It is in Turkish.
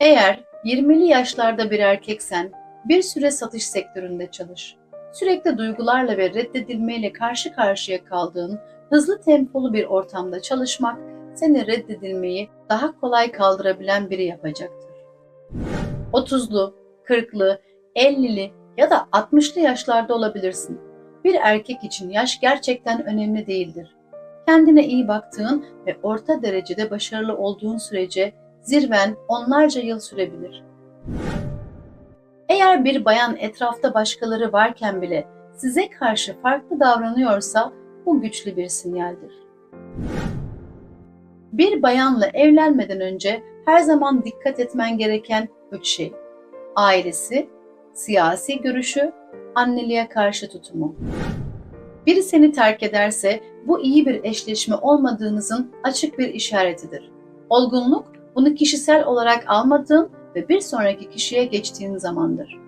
Eğer 20'li yaşlarda bir erkeksen bir süre satış sektöründe çalış. Sürekli duygularla ve reddedilmeyle karşı karşıya kaldığın hızlı tempolu bir ortamda çalışmak seni reddedilmeyi daha kolay kaldırabilen biri yapacaktır. 30'lu, 40'lı, 50'li ya da 60'lı yaşlarda olabilirsin. Bir erkek için yaş gerçekten önemli değildir. Kendine iyi baktığın ve orta derecede başarılı olduğun sürece zirven onlarca yıl sürebilir. Eğer bir bayan etrafta başkaları varken bile size karşı farklı davranıyorsa bu güçlü bir sinyaldir. Bir bayanla evlenmeden önce her zaman dikkat etmen gereken üç şey. Ailesi, siyasi görüşü, anneliğe karşı tutumu. Biri seni terk ederse bu iyi bir eşleşme olmadığınızın açık bir işaretidir. Olgunluk bunu kişisel olarak almadığın ve bir sonraki kişiye geçtiğin zamandır.